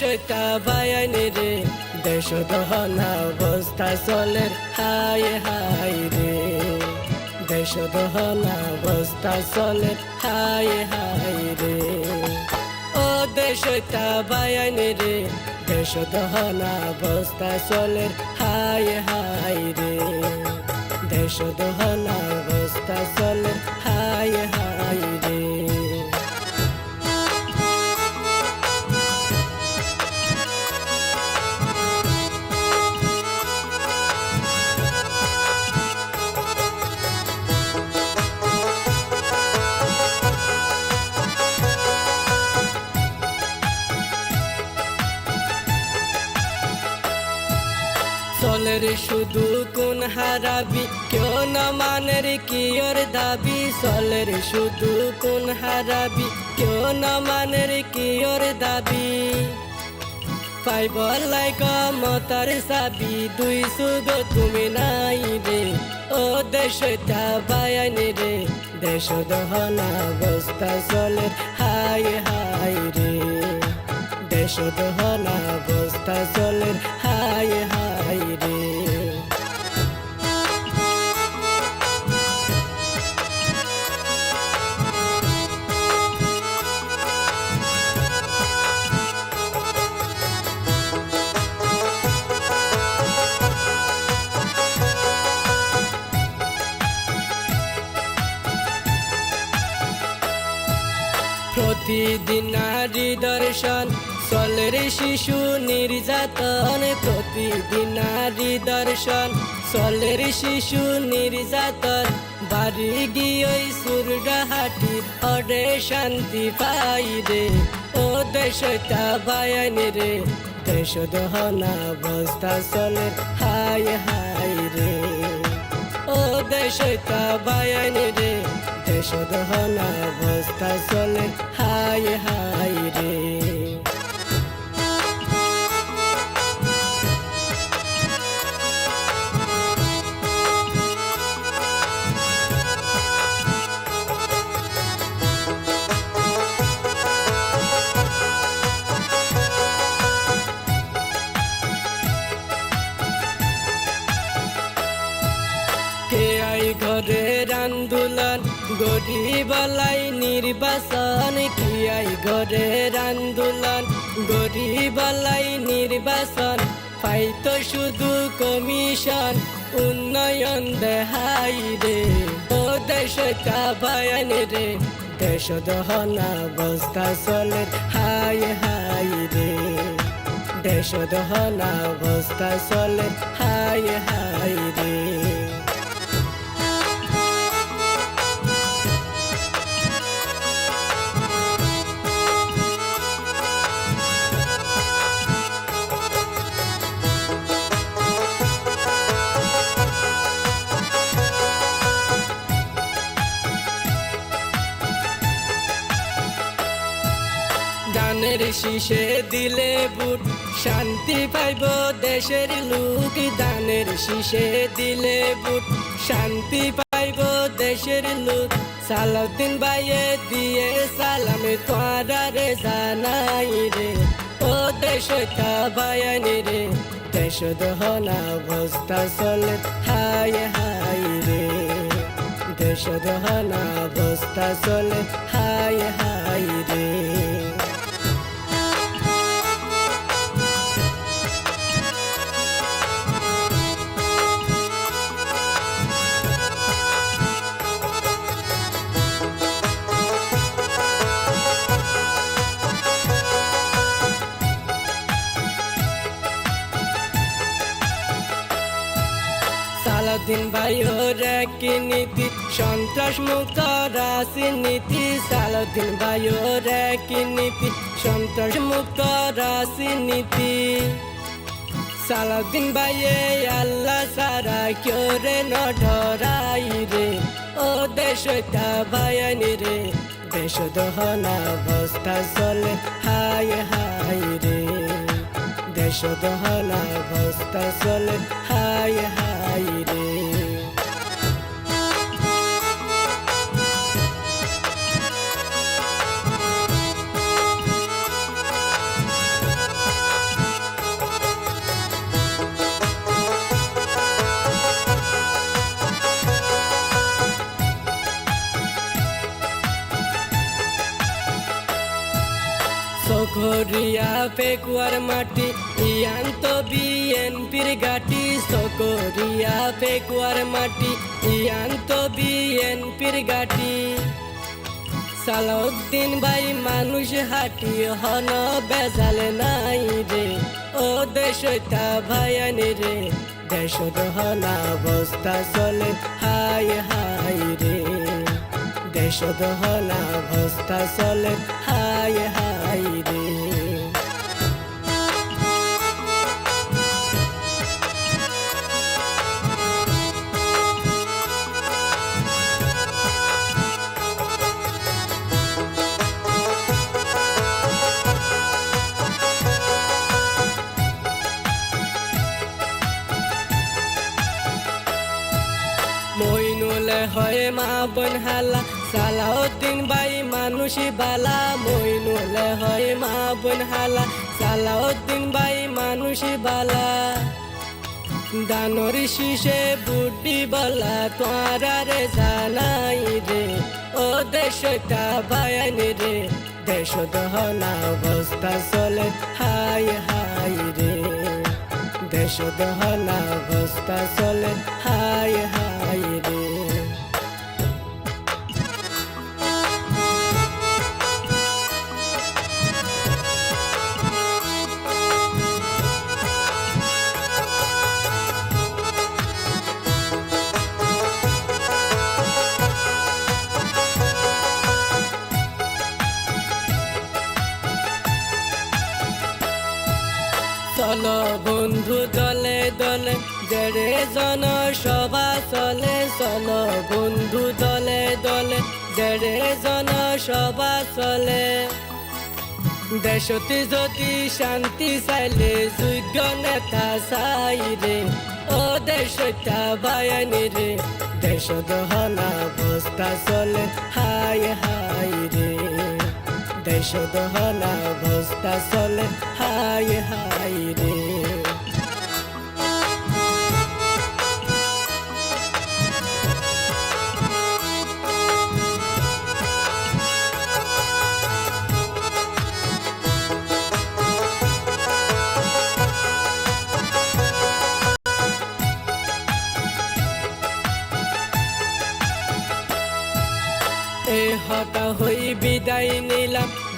দেশটা বায়ানি রে। দেশ দহনা অবস্থা চলে হাই হাই রে। দেশ দহনা অবস্থা চলে হাই হাই রে। ও দেশটা বায়ানি রে। দেশ দহনা অবস্থা চলে হাই হাই রে। দেশ দহনা অবস্থা চলে হাই হাই রে। চলের শুধু কোন হারাবি? কেউ না মানের কি ওর দাবি? চলের শুধু কোন হারাবি? কেউ না মানের কি ওর দাবি? পাইব লাইক মতার সাবি দুই শুধু তুমি নাই রে। ও দেশটা বায়ানি রে। দেশ দহনা অবস্থা চলে হাই হাই রে। দেশ দহনা অবস্থা চলে হাই হাই রে। নারী দর্শন চলের শিশু নির্যাতন। প্রতিদিন নারী দর্শন চলের শিশু নির্যাতন। বাড়ি গিয়ে সুরডাহাটির অডে শান্তি পাই রে। ও দেশটা বায়ানি রে দেশ দহনা অবস্থা চলে হাই হাই রে। ও দেশটা বায়ানি রে দেশ দহনা অবস্থা চলে হাই হাই রে। ঘরের আন্দোলন গরিবালাই নির্বাচন কি আই ঘরের আন্দোলন গরিবালাই নির্বাচন পাইতো শুধু কমিশন, উন্নয়ন দেহাই রে। ও দেশটা বায়ান রে, দেশ দহনা অবস্থা চলে হাই হাই রে। দেশ দহনা অবস্থা চলে হাই হাই রে। দানের শীষে দিলে বুট। শান্তি পাইব দেশের লোক দানের শীষে দিলে বুট। শান্তি পাইব দেশের লোক সালাউদ্দিন বাইয়ে দিয়ে সালামে তোরা রে, জানাই রে। ও দেশটা বায়ানি রে। দেশ দহনা অবস্থা চলে হাই হাই রে। দেশ দহনা অবস্থা চলে হাই হাই রে। সালাদিন ভাইয়ের কি নীতি, সন্ত্রাস মুক্ত রাজনীতি সালাদিন ভাইয়ের কি নীতি, সন্ত্রাস মুক্ত রাজনীতি সালাদিন ভাইয়ে আল্লাহ সারা কেউ রে নডরাই রে। ও দেশটা ভায়ানি রে, দেশ দহনা অবস্থা চলে হাই হাই রে। দেশ দহনা অবস্থা চলে হাই হাই রে। সকরিয়া পেকুয়ার মাটি ইয়ান্ত বিএনপির গাটি সকরিয়া পেকুয়ার মাটি ইয়ান্ত বিএনপির গাটি। সালাউদ্দিন ভাই, মানুষ হাঁটি, হন বেজাল নাই রে, ও দেশটা ভাইয়ানি রে, দেশ দহনা অবস্থা চলে, হাই হাই রে। দেশ দহনা অবস্থা চলে, হাই হাই রে। হয় মা বোন হালা, সালাউদ্দিন বাই মানুষই বালা, মইনুলে হয় মা বোন হালা, সালাউদ্দিন বাই মানুষই বালা। দানর শিষে বুদ্ধি বলা তোরা রে জানাই রে, ও দেশটা বায়ানি রে, দেশ দহনা অবস্থা চলে, হাই হাই রে। দেশ দহনা অবস্থা চলে, হাই হাই রে। চলো বন্ধু দলে দলে জেড়ে জন সভা চলে, চলো বন্ধু দলে দলে জেড়ে জন সভা চলে। দেশতে যদি শান্তি চাইলে, যোগ্য নেতা চাই রে, ও দেশটা বায়ানি রে। দেশ দহনা অবস্থা চলে হাই হাই রে। দেশ দহলা অবস্থা চলে। হাই হাই রে।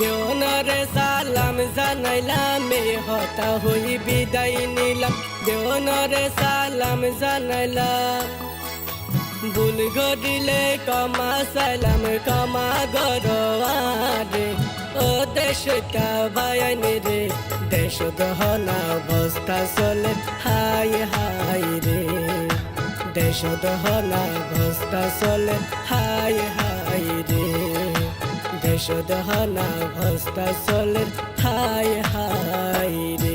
দেওনরে সালাম জানাইলাম এ হতা হই বিদায় নিলাম দেওনরে সালাম জানাইলাম ভুল গরিলে কমা সালাম কমা গরওয়ারে ও দেশটা বায়ানি রে দেশ দহনা অবস্থা চলে হাই হাই রে দেশ দহনা অবস্থা চলে হাই হাই রে বেশদ হানা ভস্তা সলের হায় হায় রে।